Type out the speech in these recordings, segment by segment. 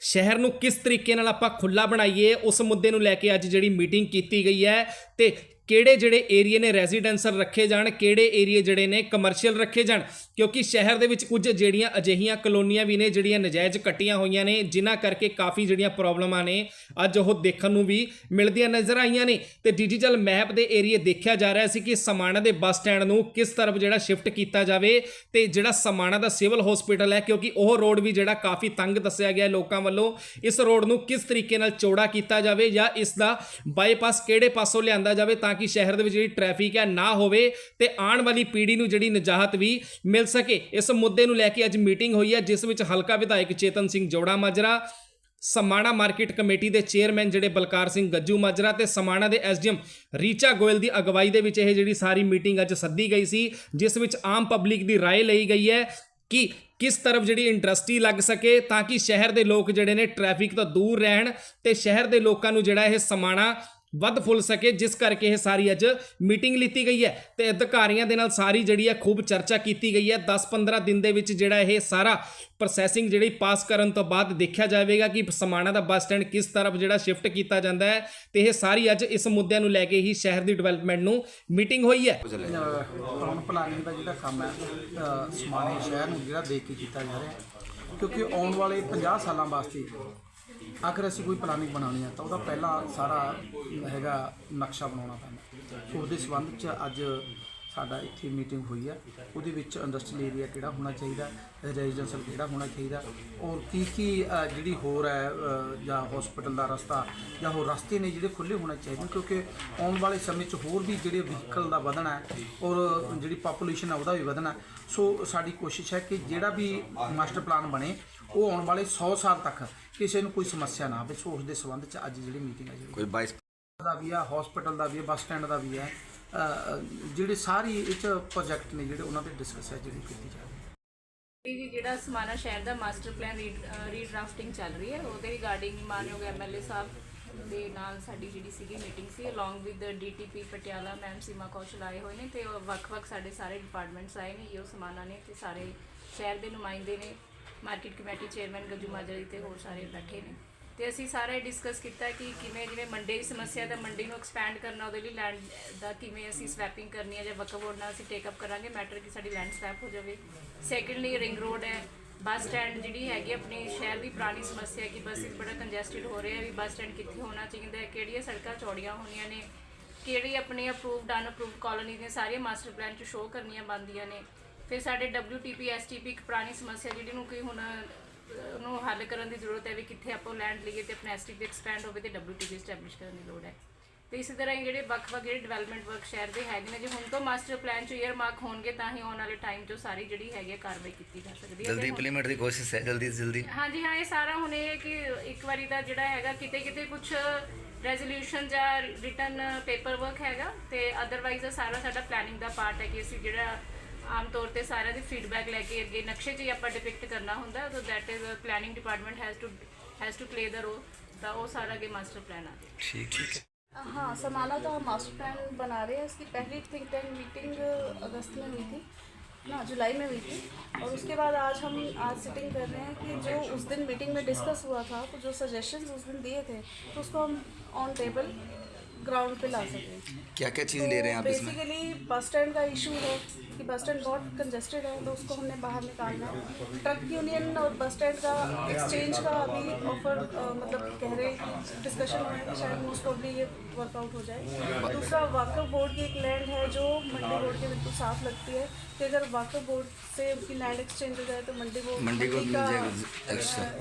ਸ਼ਹਿਰ ਨੂੰ ਕਿਸ ਤਰੀਕੇ ਨਾਲ ਆਪਾਂ ਖੁੱਲਾ ਬਣਾਈਏ, ਉਸ ਮੁੱਦੇ ਨੂੰ ਲੈ ਕੇ ਅੱਜ ਜਿਹੜੀ ਮੀਟਿੰਗ ਕੀਤੀ ਗਈ ਹੈ, ਤੇ ਕਿਹੜੇ ਜਿਹੜੇ ਏਰੀਏ ਨੇ ਰੈਜ਼ੀਡੈਂਸ਼ਲ ਰੱਖੇ ਜਾਣ, ਕਿਹੜੇ ਏਰੀਏ ਜਿਹੜੇ ਨੇ ਕਮਰਸ਼ੀਅਲ ਰੱਖੇ ਜਾਣ? ਕਿਉਂਕਿ ਸ਼ਹਿਰ ਦੇ ਵਿੱਚ ਕੁਝ ਜਿਹੜੀਆਂ ਅਜਿਹੀਆਂ ਕਲੋਨੀਆਂ ਵੀ ਨੇ, ਜਿਹੜੀਆਂ ਨਜਾਇਜ਼ ਕੱਟੀਆਂ ਹੋਈਆਂ ਨੇ, ਜਿਨ੍ਹਾਂ ਕਰਕੇ ਕਾਫੀ ਜਿਹੜੀਆਂ ਪ੍ਰੋਬਲਮਾਂ ਨੇ, ਅੱਜ ਉਹ ਦੇਖਣ ਨੂੰ ਵੀ ਮਿਲਦੀਆਂ ਨਜ਼ਰ ਆਈਆਂ ਨੇ। ਤੇ ਡਿਜੀਟਲ ਮੈਪ ਦੇ ਏਰੀਏ ਦੇਖਿਆ ਜਾ ਰਿਹਾ ਸੀ ਕਿ ਸਮਾਣਾ ਦੇ ਬੱਸ ਸਟੈਂਡ ਨੂੰ ਕਿਸ ਤਰਫ ਜਿਹੜਾ ਸ਼ਿਫਟ ਕੀਤਾ ਜਾਵੇ ਤੇ ਜਿਹੜਾ ਸਮਾਣਾ ਦਾ ਸਿਵਲ ਹਸਪੀਟਲ ਹੈ, ਕਿਉਂਕਿ ਉਹ ਰੋਡ ਵੀ ਜਿਹੜਾ ਕਾਫੀ ਤੰਗ ਦੱਸਿਆ ਗਿਆ ਲੋਕਾਂ ਵੱਲੋਂ, ਇਸ ਰੋਡ ਨੂੰ ਕਿਸ ਤਰੀਕੇ ਨਾਲ ਚੌੜਾ ਕੀਤਾ ਜਾਵੇ ਜਾਂ ਇਸ ਦਾ ਬਾਈਪਾਸ ਕਿਹੜੇ ਪਾਸੋਂ ਲਿਆਂਦਾ ਜਾਵੇ ਤਾਂ ਕਿ ਸ਼ਹਿਰ ਦੇ ਵਿੱਚ ਜਿਹੜੀ ਟ੍ਰੈਫਿਕ ਹੈ ਨਾ ਹੋਵੇ ਤੇ ਆਉਣ ਵਾਲੀ ਪੀੜ੍ਹੀ ਨੂੰ ਜਿਹੜੀ ਨਜਾਹਤ ਵੀ ਮਿਲ ਸਕੇ ਇਸ ਮੁੱਦੇ ਨੂੰ ਲੈ ਕੇ ਅੱਜ ਮੀਟਿੰਗ ਹੋਈ ਹੈ ਜਿਸ ਵਿੱਚ ਹਲਕਾ ਵਿਧਾਇਕ ਚੇਤਨ ਸਿੰਘ ਜੋੜਾ ਮਾਜਰਾ ਸਮਾਣਾ ਮਾਰਕੀਟ ਕਮੇਟੀ ਦੇ ਚੇਅਰਮੈਨ ਜਿਹੜੇ ਬਲਕਾਰ ਸਿੰਘ ਗੱਜੂ ਮਾਜਰਾ ਤੇ ਸਮਾਣਾ ਦੇ ਐਸਡੀਐਮ ਰੀਚਾ ਗੋਇਲ ਦੀ ਅਗਵਾਈ ਦੇ ਵਿੱਚ ਇਹ ਜਿਹੜੀ ਸਾਰੀ ਮੀਟਿੰਗ ਅੱਜ ਸੱਦੀ ਗਈ ਸੀ ਜਿਸ ਵਿੱਚ ਆਮ ਪਬਲਿਕ ਦੀ رائے ਲਈ ਗਈ ਹੈ ਕਿ ਕਿਸ ਤਰਫ ਜਿਹੜੀ ਇੰਡਸਟਰੀ ਲੱਗ ਸਕੇ ਤਾਂ ਕਿ ਸ਼ਹਿਰ ਦੇ ਲੋਕ ਜਿਹੜੇ ਨੇ ਟ੍ਰੈਫਿਕ ਤੋਂ ਦੂਰ ਰਹਿਣ ਤੇ ਸ਼ਹਿਰ ਦੇ ਲੋਕਾਂ ਨੂੰ ਜਿਹੜਾ ਇਹ ਸਮਾਣਾ ਵੱਧ ਫੁੱਲ ਸਕੇ, ਜਿਸ ਕਰਕੇ ਇਹ ਸਾਰੀ ਅੱਜ ਮੀਟਿੰਗ ਲਿੱਤੀ ਗਈ ਹੈ। ਤੇ ਅਧਿਕਾਰੀਆਂ ਦੇ ਨਾਲ ਸਾਰੀ ਜਿਹੜੀ ਹੈ ਖੂਬ ਚਰਚਾ ਕੀਤੀ ਗਈ ਹੈ। 10-15 ਦਿਨ ਦੇ ਵਿੱਚ ਜਿਹੜਾ ਇਹ ਸਾਰਾ ਪ੍ਰੋਸੈਸਿੰਗ ਜਿਹੜੀ ਪਾਸ ਕਰਨ ਤੋਂ ਬਾਅਦ ਦੇਖਿਆ ਜਾਵੇਗਾ ਕਿ ਸਮਾਣਾ ਦਾ ਬੱਸ ਸਟੈਂਡ ਕਿਸ ਤਰਫ ਜਿਹੜਾ ਸ਼ਿਫਟ ਕੀਤਾ ਜਾਂਦਾ ਹੈ। ਤੇ ਇਹ ਸਾਰੀ ਅੱਜ ਇਸ ਮੁੱਦਿਆਂ ਨੂੰ ਲੈ ਕੇ ਹੀ ਸ਼ਹਿਰ ਦੀ ਡਿਵੈਲਪਮੈਂਟ ਨੂੰ ਮੀਟਿੰਗ ਹੋਈ ਹੈ। ਟਾਊਨ ਪਲਾਨਿੰਗ ਦਾ ਜਿਹੜਾ ਕੰਮ ਹੈ ਸਮਾਣੇ ਸ਼ਹਿਰ ਨੂੰ ਜਿਹੜਾ ਦੇਖ ਕੇ ਕੀਤਾ ਜਾ ਰਿਹਾ ਕਿਉਂਕਿ ਆਉਣ ਵਾਲੇ 50 ਸਾਲਾਂ ਵਾਸਤੇ ਅਗਰ ਅਸੀਂ ਕੋਈ ਪਲਾਨਿੰਗ ਬਣਾਉਣੀ ਹੈ ਤਾਂ ਉਹਦਾ ਪਹਿਲਾਂ ਸਾਰਾ ਹੈਗਾ ਨਕਸ਼ਾ ਬਣਾਉਣਾ ਪੈਂਦਾ। ਸੋ ਉਹਦੇ ਸੰਬੰਧ 'ਚ ਅੱਜ ਸਾਡਾ ਇੱਥੇ ਮੀਟਿੰਗ ਹੋਈ ਹੈ ਉਹਦੇ ਵਿੱਚ ਇੰਡਸਟਰੀਅਲ ਏਰੀਆ ਕਿਹੜਾ ਹੋਣਾ ਚਾਹੀਦਾ ਰੈਜ਼ੀਡੈਂਸ਼ੀਅਲ ਕਿਹੜਾ ਹੋਣਾ ਚਾਹੀਦਾ, ਔਰ ਕੀ ਕੀ ਜਿਹੜੀ ਹੋਰ ਹੈ ਜਾਂ ਹਸਪੀਟਲ ਦਾ ਰਸਤਾ ਜਾਂ ਹੋਰ ਰਸਤੇ ਨੇ ਜਿਹੜੇ ਖੁੱਲੇ ਹੋਣੇ ਚਾਹੀਦੇ ਕਿਉਂਕਿ ਆਉਣ ਵਾਲੇ ਸਮੇਂ 'ਚ ਹੋਰ ਵੀ ਜਿਹੜੇ ਵਹੀਕਲ ਦਾ ਵਧਣਾ ਹੈ ਔਰ ਜਿਹੜੀ ਪਾਪੂਲੇਸ਼ਨ ਹੈ ਉਹਦਾ ਵੀ ਵਧਣਾ ਸੋ ਸਾਡੀ ਕੋਸ਼ਿਸ਼ ਹੈ ਕਿ ਜਿਹੜਾ ਵੀ ਮਾਸਟਰ ਪਲਾਨ ਬਣੇ ਉਹ ਆਉਣ ਵਾਲੇ 100 ਸਾਲ ਤੱਕ ਕਿਸੇ ਨੂੰ ਕੋਈ ਸਮੱਸਿਆ ਨਾ ਆਵੇ ਸੋ ਉਸ ਦੇ ਸੰਬੰਧ 'ਚ ਅੱਜ ਜਿਹੜੀ ਮੀਟਿੰਗ ਹੈ ਜਿਹੜੀ ਕੋਈ 22 ਦਾ ਵੀ ਆ ਹਸਪੀਟਲ ਦਾ ਵੀ ਹੈ ਬੱਸ ਸਟੈਂਡ ਦਾ ਵੀ ਹੈ ਜਿਹੜੇ ਸਾਰੀ ਇਹ 'ਚ ਪ੍ਰੋਜੈਕਟ ਨੇ ਜਿਹੜੇ ਉਹਨਾਂ ਤੇ ਡਿਸਕਸ ਹੈ ਜਿਹੜੀ ਕੀਤੀ ਜਾ ਰਹੀ ਹੈ। ਜੀ ਜਿਹੜਾ ਸਮਾਣਾ ਸ਼ਹਿਰ ਦਾ ਮਾਸਟਰ ਪਲਾਨ ਰੀਡਰਾਫਟਿੰਗ ਚੱਲ ਰਹੀ ਹੈ ਉਹਦੇ ਰਿਗਾਰਡਿੰਗ ਮਾਨਯੋਗ ਐਮਐਲਏ ਸਾਹਿਬ ਦੇ ਨਾਲ ਸਾਡੀ ਜਿਹੜੀ ਸੀਗੀ meeting C along with DTP Patiala ma'am Seema Kaushal ਆਏ ਹੋਏ ਨੇ ਤੇ ਵੱਖ-ਵੱਖ ਸਾਡੇ ਸਾਰੇ ਡਿਪਾਰਟਮੈਂਟਸ ਆਏ ਨੇ ਯੋ ਸਮਾਣਾ ਨੇ ਤੇ ਸਾਰੇ ਸ਼ਹਿਰ ਦੇ ਨੁਮਾਇੰਦੇ ਨੇ market committee, chairman Gajju Majra ji ਤੇ ਹੋਰ ਸਾਰੇ ਬੈਠੇ ਨੇ। ਤੇ ਅਸੀਂ ਸਾਰਾ ਇਹ ਡਿਸਕਸ ਕੀਤਾ ਕਿ ਕਿਵੇਂ, ਜਿਵੇਂ ਮੰਡੀ ਦੀ ਸਮੱਸਿਆ ਤਾਂ ਮੰਡੀ ਨੂੰ ਐਕਸਪੈਂਡ ਕਰਨਾ, ਉਹਦੇ ਲਈ ਲੈਂਡ ਦਾ ਕਿਵੇਂ ਅਸੀਂ ਸਵੈਪਿੰਗ ਕਰਨੀ ਹੈ ਜਾਂ ਵਕਫ ਬੋਰਡ ਨਾਲ ਅਸੀਂ ਟੇਕ ਅਪ ਕਰਾਂਗੇ ਮੈਟਰ ਕਿ ਸਾਡੀ ਲੈਂਡ ਸਵੈਪ ਹੋ ਜਾਵੇ। ਸੈਕੰਡਲੀ ਰਿੰਗ ਰੋਡ ਹੈ। ਬੱਸ ਸਟੈਂਡ ਜਿਹੜੀ ਹੈਗੀ ਆਪਣੀ ਸ਼ਹਿਰ ਦੀ ਪੁਰਾਣੀ ਸਮੱਸਿਆ ਕਿ ਬੱਸਿਸ ਬੜਾ ਕੰਜੈਸਟਡ ਹੋ ਰਿਹਾ ਵੀ ਬੱਸ ਸਟੈਂਡ ਕਿੱਥੇ ਹੋਣਾ ਚਾਹੀਦਾ ਹੈ, ਕਿਹੜੀਆਂ ਸੜਕਾਂ ਚੌੜੀਆਂ ਹੋਣੀਆਂ ਨੇ, ਕਿਹੜੀ ਆਪਣੀ ਅਪਰੂਵਡ ਅਨਅਪਰੂਵਡ ਕਾਲੋਨੀ ਦੀਆਂ ਸਾਰੀਆਂ ਮਾਸਟਰ ਪਲਾਨ 'ਚ ਸ਼ੋਅ ਕਰਨੀਆਂ ਬਣਦੀਆਂ ਨੇ। ਫਿਰ ਸਾਡੇ WTP STP ਇੱਕ ਪੁਰਾਣੀ ਸਮੱਸਿਆ ਜਿਹੜੀ ਨੂੰ ਕੋਈ ਹੁਣ ਉਹਨੂੰ ਹੱਲ ਕਰਨ ਦੀ ਜ਼ਰੂਰਤ ਹੈ ਵੀ ਕਿੱਥੇ ਆਪਾਂ ਲੈਂਡ ਲਈਏ ਤੇ ਆਪਣਾ STP ਐਕਸਪੈਂਡ ਹੋਵੇ ਤੇ WTP ਐਸਟੈਬਲਿਸ਼ ਕਰਨ ਦੀ ਲੋੜ ਹੈ। ਤੇ ਇਸੇ ਤਰ੍ਹਾਂ ਜਿਹੜੇ ਵੱਖ-ਵੱਖ ਜਿਹੜੇ ਡਿਵੈਲਪਮੈਂਟ ਵਰਕ ਸ਼ਹਿਰ ਦੇ ਹੈਗੇ ਨੇ ਜੇ ਹੁਣ ਤੋਂ ਮਾਸਟਰ ਪਲਾਨ 'ਚ ਈਅਰ ਮਾਰਕ ਹੋਣਗੇ ਤਾਂ ਹੀ ਆਉਣ ਵਾਲੇ ਟਾਈਮ 'ਚ ਸਾਰੀ ਜਿਹੜੀ ਹੈਗੀ ਕਾਰਵਾਈ ਕੀਤੀ ਜਾ ਸਕਦੀ ਹੈ। ਜਲਦੀ ਇੰਪਲੀਮੈਂਟ ਦੀ ਕੋਸ਼ਿਸ਼ ਹੈ ਜਲਦੀ ਜਲਦੀ। ਹਾਂਜੀ ਹਾਂ ਇਹ ਸਾਰਾ ਹੁਣ ਇਹ ਕਿ ਇੱਕ ਵਾਰੀ ਦਾ ਜਿਹੜਾ ਹੈਗਾ ਕਿਤੇ ਕਿਤੇ ਕੁਝ ਰੈਜ਼ੋਲੂਸ਼ਨ ਜਾਂ ਰਿਟਨ ਪੇਪਰ ਵਰਕ ਹੈਗਾ ਤੇ ਅਦਰਵਾਈਜ਼ ਸਾਰਾ ਸਾਡਾ ਪਲੈਨਿੰਗ ਦਾ ਪਾਰਟ ਹੈ ਕਿ ਅਸੀਂ ਜਿਹੜਾ ਆਮ ਤੌਰ ਤੇ ਸਾਰਿਆਂ ਦੀ ਫੀਡਬੈਕ ਲੈ ਕੇ ਅੱਗੇ ਨਕਸ਼ੇ 'ਚ ਹੀ ਆਪਾਂ ਡਿਪਿਕਟ ਕਰਨਾ ਹੁੰਦਾ so that is planning department has to has to play the role ਤਾਂ ਉਹ ਸਾਰਾ ਅੱਗੇ ਮਾਸਟਰ ਪਲਾਨ ਆ ਠੀਕ ਠੀਕ ਹੈ हाँ समाना तो हम मास्टर प्लान बना रहे हैं इसकी पहली थिंक टैंक मीटिंग अगस्त में हुई थी ना जुलाई में हुई थी और उसके बाद आज हम आज सिटिंग कर रहे हैं कि जो उस दिन मीटिंग में डिस्कस हुआ था तो जो सजेशंस उस दिन दिए थे तो उसको हम ऑन टेबल ग्राउंड पे ला सकें। क्या क्या चीज़ ले रहे हैं आप इसमें? बेसिकली बस स्टैंड का इशू है कि बस स्टैंड बहुत कंजेस्टेड है तो उसको हमने बाहर निकालना। है ट्रक यूनियन और बस स्टैंड का एक्सचेंज का अभी ऑफ़र मतलब कह रहे हैं डिस्कशन हो रहा है कि शायद मोस्ट ऑफली ये वर्कआउट हो जाए। दूसरा वाकफ बोर्ड की एक लैंड है जो मंडी रोड के बिल्कुल साफ़ लगती है। कि अगर वाकफ बोर्ड से उसकी लैंड एक्सचेंज हो जाए तो मंडी बोर्ड मंडी को का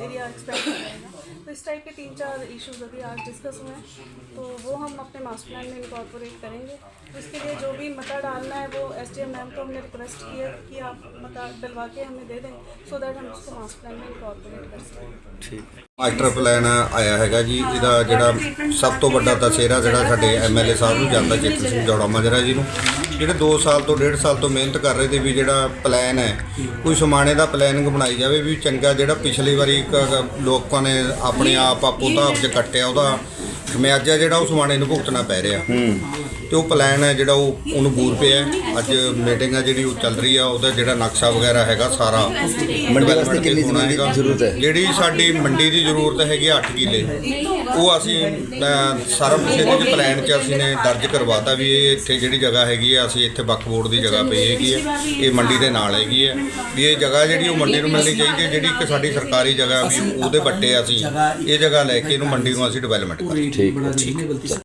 एरिया एक्सपेंड हो जाएगा। तो इस टाइप के तीन चार इशूज अभी आज डिस्कस हुए हैं। तो वो हम अपने मास्टर प्लान में इनकॉर्पोरेट करेंगे तो इसके लिए जो भी मता डालना है वो एस डी एम मैम को हमने रिक्वेस्ट की है कि आप मता डलवा के हमें दे दें सो दैट हम उसको मास्टर प्लान में इनकॉर्पोरेट कर सकें ठीक ਮਾਸਟਰ ਪਲਾਨ ਆਇਆ ਹੈਗਾ ਜੀ ਇਹਦਾ ਜਿਹੜਾ ਸਭ ਤੋਂ ਵੱਡਾ ਦਸੇਰਾ ਜਿਹੜਾ ਸਾਡੇ ਐਮਐਲਏ ਸਾਹਿਬ ਨੂੰ ਜਾਂਦਾ ਚੇਤਨ ਸਿੰਘ ਜੋੜਾ ਮਾਜਰਾ ਜੀ ਨੂੰ ਜਿਹੜੇ 2 ਸਾਲ ਤੋਂ 1.5 ਸਾਲ ਤੋਂ ਮਿਹਨਤ ਕਰ ਰਹੇ ਤੇ ਵੀ ਜਿਹੜਾ ਪਲਾਨ ਹੈ ਕੋਈ ਸਮਾਣੇ ਦਾ ਪਲੈਨਿੰਗ ਬਣਾਈ ਜਾਵੇ ਵੀ ਚੰਗਾ ਜਿਹੜਾ ਪਿਛਲੀ ਵਾਰੀ ਇੱਕ ਲੋਕਾਂ ਨੇ ਆਪਣੇ ਆਪ ਆਪੋ ਤਾਂ ਚ ਕੱਟਿਆ ਉਹਦਾ ਖਮਿਆਜਾ ਜਿਹੜਾ ਉਹ ਸਮਾਣੇ ਨੂੰ ਭੁਗਤਣਾ ਪੈ ਰਿਹਾ। ਤੇ ਉਹ ਪਲਾਨ ਹੈ ਜਿਹੜਾ ਉਹ ਉਹਨੂੰ ਬੂਰ ਪਿਆ ਹੈ। ਅੱਜ ਮੀਟਿੰਗ ਹੈ ਜਿਹੜੀ ਉਹ ਚੱਲ ਰਹੀ ਆ ਉਹਦਾ ਜਿਹੜਾ ਨਕਸ਼ਾ ਵਗੈਰਾ ਹੈਗਾ ਸਾਰਾ। ਮੰਡੀ ਵਾਸਤੇ ਕਿੰਨੀ ਜ਼ਮੀਨ ਦੀ। ਜ਼ਰੂਰਤ ਹੈ? ਜਿਹੜੀ ਸਾਡੀ ਮੰਡੀ ਦੀ ਜ਼ਰੂਰਤ ਹੈਗੀ 8 ਕਿੱਲੇ। ਉਹ ਅਸੀਂ ਅਹ, ਸਾਰਾ ਕੁਝ ਇਹਦੇ ਚ ਪਲਾਨ 'ਚ ਅਸੀਂ ਨੇ ਦਰਜ ਕਰਵਾਤਾ ਵੀ ਇਹ ਇੱਥੇ ਜਿਹੜੀ ਜਗ੍ਹਾ ਹੈਗੀ ਹੈ ਅਸੀਂ ਇੱਥੇ ਵਕਫ ਬੋਰਡ ਦੀ ਜਗ੍ਹਾ ਪਈ ਹੈਗੀ ਹੈ ਇਹ ਮੰਡੀ ਦੇ ਨਾਲ ਹੈਗੀ ਹੈ ਵੀ ਇਹ ਜਗ੍ਹਾ ਜਿਹੜੀ ਉਹ ਮੰਡੀ ਨੂੰ ਮਿਲਣੀ ਚਾਹੀਦੀ ਹੈ ਜਿਹੜੀ ਇੱਕ ਸਾਡੀ ਸਰਕਾਰੀ ਜਗ੍ਹਾ ਵੀ ਉਹਦੇ ਵੱਟੇ ਅਸੀਂ। ਇਹ ਜਗ੍ਹਾ ਲੈ ਕੇ ਇਹਨੂੰ ਮੰਡੀ ਨੂੰ ਅਸੀਂ ਡਿਵੈਲਪਮੈਂਟ ਕਰਾਂਗੇ। ਠੀਕ ਹੈ, ਠੀਕ ਹੈ।